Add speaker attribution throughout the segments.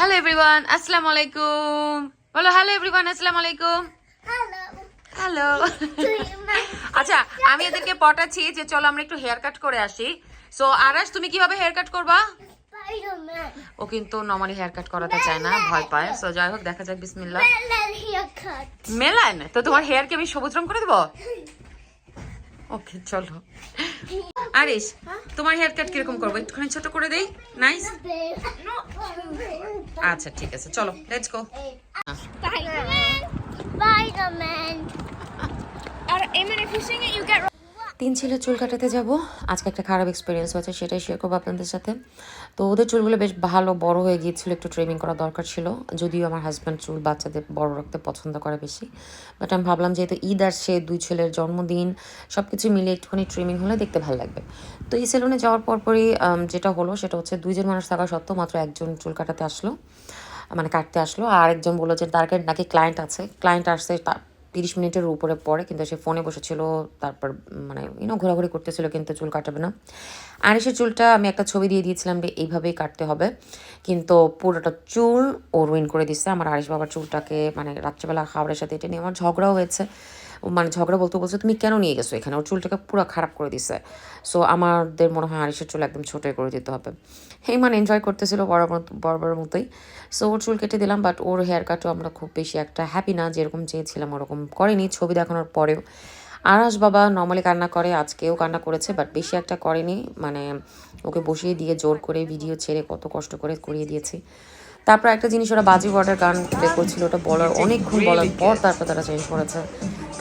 Speaker 1: Hello everyone আসসালামু আলাইকুম বলো হ্যালো এভরিওয়ান আসসালামু আলাইকুম হ্যালো আচ্ছা আমি এদেরকে পটাচ্ছি যে চলো আমরা একটু হেয়ার কাট করে আসি। সো আরাস তুমি কীভাবে হেয়ার কাট করবা. ও কিন্তু নর্মালি হেয়ার কাট করাতে চায় না ভয় পায়। সো যাই হোক দেখা যাক বিসমিল্লাহ. মেলান তো তোমার হেয়ার কি আমি সবুজ রং করে দেবো? ওকে চলো। আরিস তোমার হেয়ার কাট কীরকম করব? একটুখানি ছোট করে দেই? নাইস আচ্ছা ঠিক আছে। চলো লেটস গো
Speaker 2: Spider-Man. Spider-Man.
Speaker 1: তিন ছেলে চুল কাটাতে যাব। আজকে একটা খারাপ এক্সপিরিয়েন্স হয়েছে, সেটাই শেয়ার করব আপনাদের সাথে। তো ওদের চুলগুলো বেশ ভালো, বড় হয়ে গিয়েছিল, একটু ট্রিমিং করা দরকার ছিল। যদিও আমার হাজব্যান্ড চুল বাচ্চাদের বড় রাখতে পছন্দ করে বেশি। বাট আমি ভাবলাম যেহেতু ঈদ আর আসছে দুই ছেলের জন্মদিন সব কিছু মিলে একটুখানি ট্রিমিং হলে দেখতে ভালো লাগবে। তো এই সেলুনে যাওয়ার পরপরই যেটা হলো, সেটা হচ্ছে দুইজন মানুষ থাকা সত্ত্বেও মাত্র একজন চুল কাটাতে আসলো মানে কাটতে আসলো। আর একজন বলল যে, তার নাকি ক্লায়েন্ট আছে। ক্লায়েন্ট আসছে তিরিশ মিনিটের উপরে পরে কিন্তু সে ফোনে বসেছিল, তারপর মানে ইউনো ঘোরাঘুরি করতেছিল, কিন্তু চুল কাটাবে না। আর সে চুলটা আমি একটা ছবি দিয়ে দিয়েছিলাম যে এইভাবেই কাটতে হবে। কিন্তু পুরোটা চুল ও রুইন করে দিচ্ছে আমার আরিশ বাবার চুলটাকে মানে রাত্রেবেলা খাবারের সাথে এটা নিয়ে আমার ঝগড়াও হয়েছে। মানে ঝগড়া বলতে বলছে, তুমি কেন নিয়ে গেছো এখানে? ওর চুলটাকে পুরো খারাপ করে দিছে। সো আমাদের মনে হয় আরিসের চুল একদম ছোটোই করে দিতে হবে। হেমান এনজয় করতেছিল বড় বরাবর মতোই। সো ওর চুল কেটে দিলাম বাট ওর হেয়ার কাটও আমরা খুব বেশি একটা হ্যাপি না, যেরকম চেয়েছিলাম ওরকম করেনি। ছবি দেখানোর পরেও। আরাস বাবা নর্মালি কান্না করে, আজকেও কান্না করেছে বাট বেশি একটা করেনি। মানে ওকে বসিয়ে দিয়ে জোর করে ভিডিও ছেড়ে কত কষ্ট করে করিয়ে দিয়েছি। তারপর একটা জিনিস, ওরা বাজি ওয়াটার গান প্লে করছিল, ওটা বলার অনেকক্ষণ বলার পর তারপর তারা চেঞ্জ করেছে।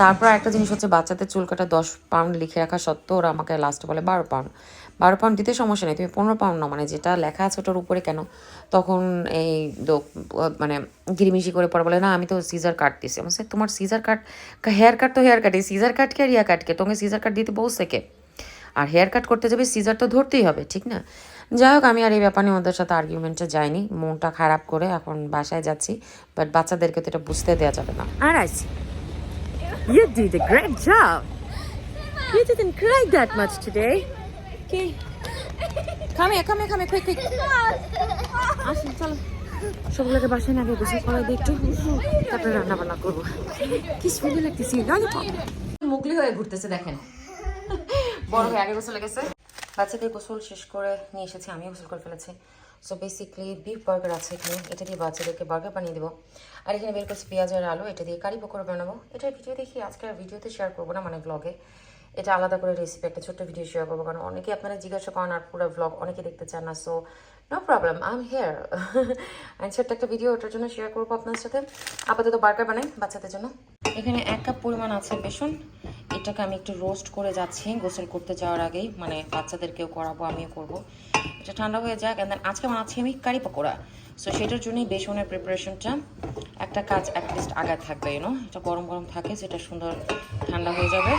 Speaker 1: তারপর একটা জিনিস হচ্ছে বাচ্চাদের চুল কাটা দশ পাউন্ড লিখে রাখা সত্ত্বেও ওরা আমাকে লাস্টে বলে বারো পাউন্ড বারো পাউন্ড দিতে সমস্যা নেই, তুমি পনেরো পাউন্ড নাও মানে যেটা লেখা আছে ওটার উপরে কেন? তখন এই মানে গিরিমিশি করে পরে বলে, না, আমি তো সিজার কাট দিছি। আমার তোমার সিজার কাট হেয়ার কাট তো হেয়ার কাটে সিজার কাটকে আর ইয়া কাটকে তোমাকে সিজার কাট দিতে বলছে কে? আর হেয়ার কাট করতে যাবে সিজার তো ধরতেই হবে, ঠিক না? যাই হোক, আমি আর এই ব্যাপারে ওদের সাথে আর্গুমেন্টে যাইনি। মনটা খারাপ করে এখন বাসায় যাচ্ছি বাট বাচ্চাদেরকে তো এটা বুঝতে দেওয়া যাবে না। আর আইসি। You did a great job. You didn't cry that much today. Okay. Come here, come here, come here, quick, quick. আসুন চলো সবগুলোকে বাসায় না গোসল করাই দিই একটু তারপরে রান্না বান্না করব কি সুন্দর লাগতেছি মুগলি হয়ে ঘুরতেছে দেখেন বড় হয়ে আগে গোসলে গেছে বাচ্চাদের গোসল শেষ করে নিয়ে এসেছি আমিও গোসল করে ফেলেছি সো বেসিকলি বিফ বার্গার আছে এখানে। এটা দিয়ে বাচ্চাদেরকে বার্গার বানিয়ে দেবো। আর এখানে বের করছি পেঁয়াজ আর আলু। এটা দিয়ে কারি পকোড়া বানাবো। এটা ভিডিও দেখি আজকে আর ভিডিওতে শেয়ার করব না মানে ব্লগে এটা আলাদা করে রেসিপি একটা ছোট্ট ভিডিও শেয়ার করব। কারণ অনেকে আপনারা জিজ্ঞাসা করেন, আর পুরো ব্লগ অনেকে দেখতে চান না? So no problem I am here and ছোট্ট একটা ভিডিও ওটার জন্য শেয়ার করব আপনার সাথে। আপাতত বার্গার বানাই বাচ্চাদের জন্য। এখানে এক কাপ পরিমাণ আছে বেসন। এটাকে আমি একটু রোস্ট করে যাচ্ছি, গোসল করতে যাওয়ার আগেই। মানে বাচ্চাদেরকেও করাবো, আমিও করব। এটা ঠান্ডা হয়ে যাক অ্যান্ড দেন আজকে বানাচ্ছি আমি কারি পকোড়া। সো সেটার জন্যই বেসনের প্রিপারেশনটা একটা কাজ অ্যাটলিস্ট আগায় থাকবে ইউনো এটা গরম গরম থাকে, সেটা সুন্দর ঠান্ডা হয়ে যাবে।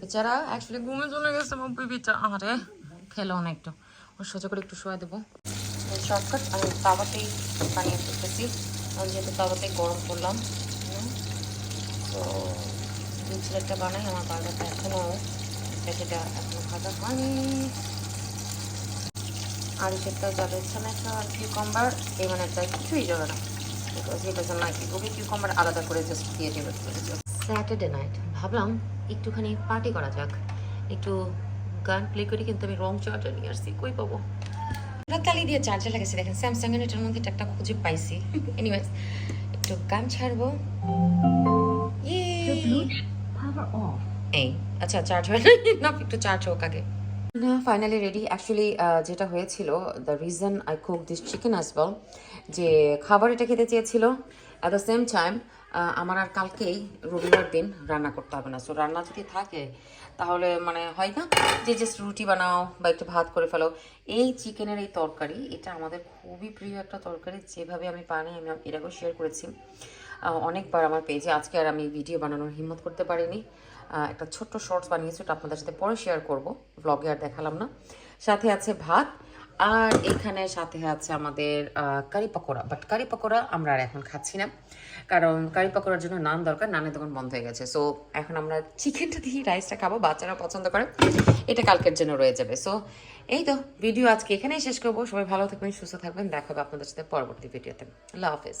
Speaker 1: বেচারা অ্যাকচুয়ালি ঘুমে চলে গেছে আমার বেবিটা। আরে খেলো না একটু। ওর সোজা করে একটু শোয়া দেবো। শর্টকাট আমি তাওয়াতেই বানিয়ে ফেলতেছি। যেহেতু তাওয়াতেই গরম করলাম তো দুই ছেলেটা বানাই আমার বার্গারটা এখনও সেটা এখনও ভাজা হয়নি। আর সেটা যাবে একটা আর কিউকাম্বার এই মানে একটা কিছুই যাবে না। ওকে কিউকাম্বার আলাদা করে জাস্ট দিয়ে দেবে। স্যাটারডে নাইট ভাবলাম একটুখানি পার্টি করা যাক। একটু গান প্লে করি কিন্তু আমি রং চার্জার নিয়ে আসছি। কই পাবো? তালি দিয়ে চার্জার লাগাইছি দেখেন স্যামসাং এর এটার মধ্যে একটা খুঁজে পাইছি। এনিওয়েজ একটু গান ছাড়বো! এই আচ্ছা চার্জ হয় না একটু চার্জ হোক আগে। না ফাইনালি রেডি অ্যাকচুয়ালি যেটা হয়েছিল the reason I cook this chicken as well যে খাবার এটা খেতে চেয়েছিল অ্যাট দ্য সেম টাইম আমার আর কালকেই রবিবার দিন রান্না করতে হবে না। সো রান্না যদি থাকে তাহলে মানে হয় না যে জাস্ট রুটি বানাও বা একটু ভাত করে ফেলো। এই চিকেনের এই তরকারি এটা আমাদের খুবই প্রিয় একটা তরকারি। যেভাবে আমি বানাই আমি আগেও শেয়ার করেছি। অনেকবার আমার পেজে আজকে আর আমি ভিডিও বানানোর হিম্মত করতে পারিনি। একটা ছোট্ট শর্টস বানিয়েছি, ওটা আপনাদের সাথে পরে শেয়ার করব। ব্লগে আর দেখালাম না। সাথে আছে ভাত, আর এখানে সাথে আছে আমাদের curry pakora. But curry pakora আমরা আর এখন খাচ্ছি না। কারণ কারি পকোড়ার জন্য নান দরকার, নানের দোকান বন্ধ হয়ে গেছে। সো এখন আমরা চিকেনটা দিয়ে রাইসটা খাব, বাচ্চারা পছন্দ করে। এটা কালকের জন্য রয়ে যাবে। সো এই তো ভিডিও আজকে এখানেই শেষ করব। সবাই ভালো থাকবেন, সুস্থ থাকবেন। দেখা হবে আপনাদের সাথে পরবর্তী ভিডিওতে আল্লাহ হাফিজ।